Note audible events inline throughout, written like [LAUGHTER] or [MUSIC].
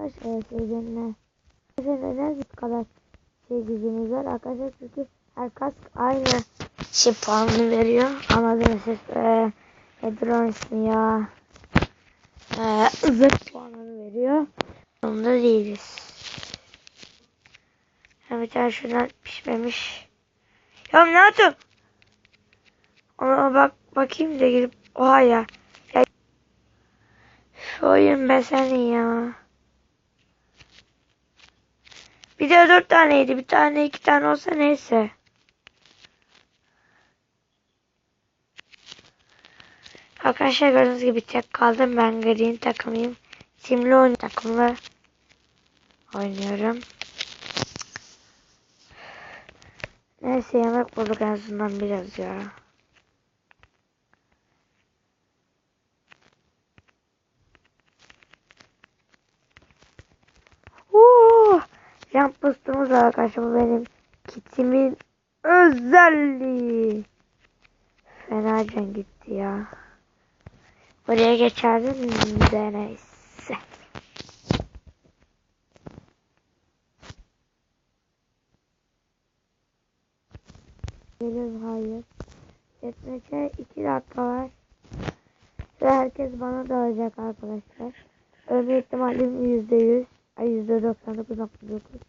Arkadaşlar sevgilimle. Arkadaşlar neden bu kadar şey gücümüz var? Arkadaşlar çünkü her kask aynı şey puanını veriyor. Anladınız siz. Eee Hedron ismi ya. Eee zırh puanını veriyor. Onda değiliz. Ya bir tane şuradan pişmemiş. Ya ne yaptım? Ona bak bakayım da girip oha ya. ya. Şu oyun be senin ya. De dört taneydi. Bir tane iki tane olsa neyse. Arkadaşlar gördüğünüz gibi tek kaldım. Ben green takımıyım. Simli oyun takımla oynuyorum. Neyse yemek bulduk en azından biraz ya. Jump boostumuz var arkadaşlar. Bu benim kitimin özelliği. Fena can gitti ya. Oraya geçerdim de neyse. Gelir hayır. Yetmece iki dakika var. Ve herkes bana dalacak arkadaşlar. Ölme ihtimalim yüzde yüz. Ay yüzde doksan dokuz nokta dokuz.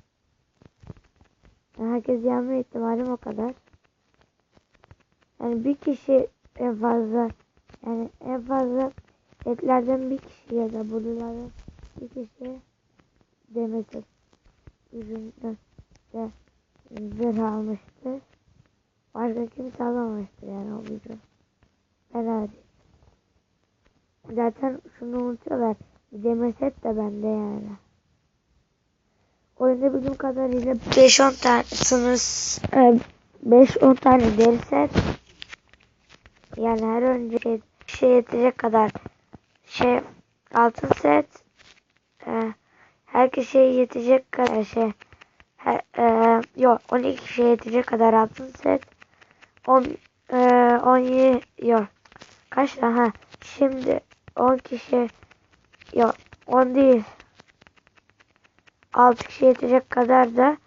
Herkes yanma ihtimalim o kadar. Yani bir kişi en fazla yani en fazla etlerden bir kişi ya da bululardan bir kişi demesi yüzünden de zırh almıştır. Başka kimse alamamıştır yani o gücü. Ben hariç. Zaten şunu unutuyorlar. Demeset de bende yani. Oyunda bildiğim kadarıyla 5-10 tane sınırs. 5-10 tane deri set. Yani her önce şey, şey yetecek kadar şey altın set. E, her kişiye yetecek kadar şey her, e, yok 12 kişiye yetecek kadar altın set. 10 e, 17 yok. Kaç ha şimdi 10 kişi yok 10 değil 6 kişi yetecek kadar da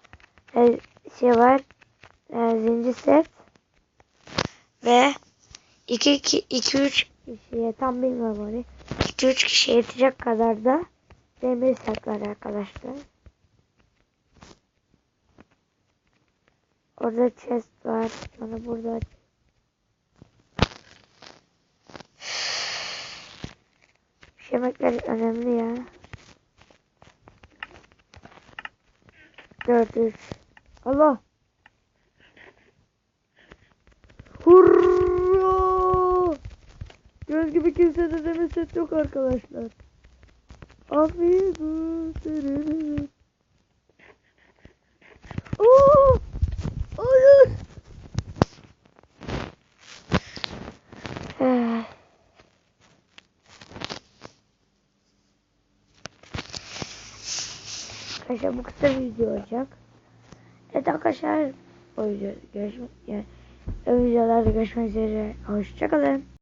e, şey var e, zincir set ve 2 2 2 3 kişiye tam bilmiyorum onu 2 3 kişiye yetecek kadar da demir set var arkadaşlar. Orada chest var. Sonra burada [SIGHS] Yemekler önemli ya. 4 3 Allah Hurra! Göz gibi kimse de deme set yok arkadaşlar. Afiyet olsun. Arkadaşlar bu kısa bir video olacak. Evet arkadaşlar o video görüşmek yani videolarda görüşmek üzere. Hoşçakalın.